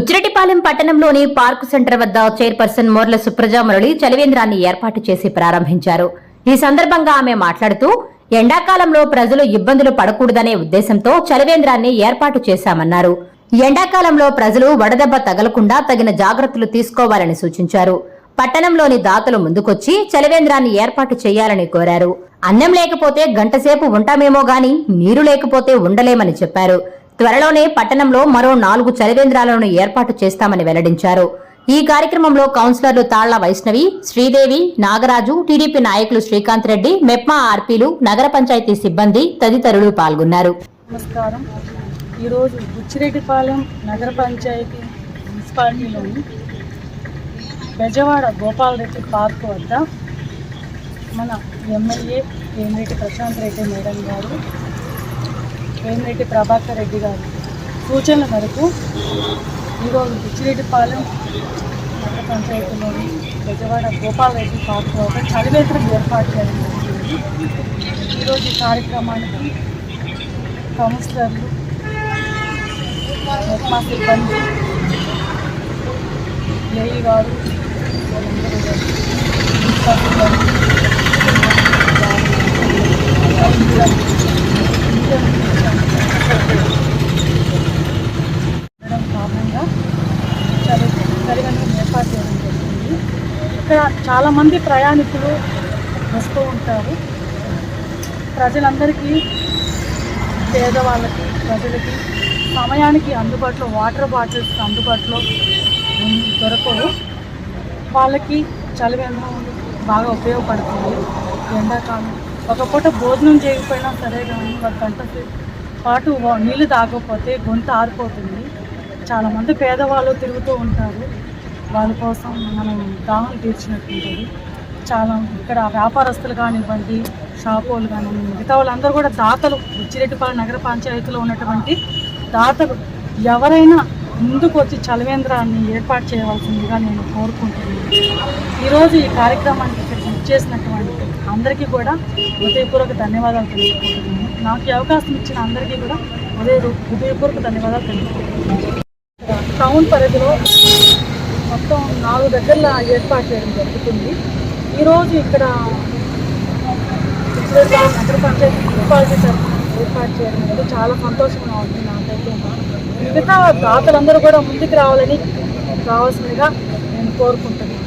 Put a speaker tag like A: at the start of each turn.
A: బుచ్చిరెడ్డిపాలెం పట్టణంలోని park centre వద్ద chairperson Morla Supraja Murali చలివేంద్రాన్ని ఏర్పాటు చేసి ప్రారంభించారు. ఈ సందర్భంగా ఆమె మాట్లాడుతూ ఎండాకాలంలో ప్రజలు ఇబ్బందులు పడకూడదనే ఉద్దేశంతో చలివేంద్రాన్ని ఏర్పాటు చేశామన్నారు. ఎండాకాలంలో ప్రజలు వడదెబ్బ తగలకుండా తగిన జాగ్రత్తలు తీసుకోవాలని సూచించారు. పట్టణంలోని దాతలు ముందుకొచ్చి చలివేంద్రాన్ని ఏర్పాటు చేయాలని కోరారు. అన్నం లేకపోతే గంటసేపు ఉంటామేమో గాని నీరు లేకపోతే ఉండలేమని చెప్పారు. త్వరలోనే పట్టణంలో మరో నాలుగు చలివేంద్రాలను ఏర్పాటు చేస్తామని వెల్లడించారు. ఈ కార్యక్రమంలో కౌన్సిలర్లు తాళ్ళ వైష్ణవి శ్రీదేవి నాగరాజు టీడీపీ నాయకులు శ్రీకాంత్ రెడ్డి మెప్మా ఆర్పీలు నగర పంచాయతీ సిబ్బంది తదితరులు పాల్గొన్నారు.
B: నమస్కారం. ఈరోజు బుచ్చిరెడ్డిపాలెం నగర పంచాయతీ మున్సిపాలిటీలోని బెజవాడ గోపాలరెడ్డి పార్క్ వద్ద మన ఎమ్మెల్యే వేమిరెడ్డి ప్రశాంత్ రెడ్డి మేడం గారు వేమిరెడ్డి ప్రభాకర్ రెడ్డి గారు. సూచనల మేరకు ఈరోజు పిచ్చిరెడ్డిపాలెం నగర పంచాయతీలోని బెజవాడ గోపాలరెడ్డి పార్క్లో ఒక చలివేంద్రం ఏర్పాటు చేయడం ఈరోజు ఈ కార్యక్రమానికి కౌన్సిలర్లు మెప్మా సిబ్బంది ఏఈ గారు వాళ్ళందరూ కలిసి ప్రిన్సిపల్ గారు, వాళ్ళందరూ ఉండడం కారణంగా చలి చలివేంద్రం ఏర్పాటు చేయడం జరిగింది ఇక్కడ చాలామంది ప్రయాణికులు వస్తూ ఉంటారు. ప్రజలందరికీ పేదవాళ్ళకి ప్రజలకి సమయానికి అందుబాటులో వాటర్ బాటిల్స్ అందుబాటులో దొరకవు. వాళ్ళకి చలివేంద్రం బాగా ఉపయోగపడుతుంది. ఎండాకాలం ఒక పూట భోజనం చేయకపోయినా సరే కానీ ఒక గంట పాటు నీళ్ళు తాగకపోతే గొంతు ఆరిపోతుంది. చాలామంది పేదవాళ్ళు తిరుగుతూ ఉంటారు. వాళ్ళ కోసం మనం దాహం తీర్చినట్టు ఉంటుంది చాలా ఇక్కడ వ్యాపారస్తులు కానివ్వండి షాపోలు కానివ్వండి మిగతా వాళ్ళందరూ కూడా దాతలు. ఉచ్చిరెడ్డిపాలెం నగర పంచాయతీలో ఉన్నటువంటి దాతలు. ఎవరైనా ముందుకు వచ్చి చలవేంద్రాన్ని ఏర్పాటు చేయవలసిందిగా నేను కోరుకుంటున్నాను. ఈరోజు ఈ కార్యక్రమానికి ఇక్కడ చేసినటువంటి అందరికీ కూడా హృదయపూర్వక ధన్యవాదాలు తెలుపుకుంటున్నాను. నాకు ఈ అవకాశం ఇచ్చిన అందరికీ కూడా హృదయ హృదయపూర్వక ధన్యవాదాలు తెలుపుకుంటున్నాను. టౌన్ పరిధిలో మొత్తం నాలుగు దగ్గరల ఏర్పాటు చేయడం జరుగుతుంది. ఈరోజు ఇక్కడ నగర పంచాయతీ మున్సిపాలిటీ తరఫున ఏర్పాటు చేయడం అనేది చాలా సంతోషంగా ఉంది నాకైతే. మిగతా దాతలందరూ కూడా ముందుకు రావాలని రావాల్సిందిగా నేను కోరుకుంటున్నాను.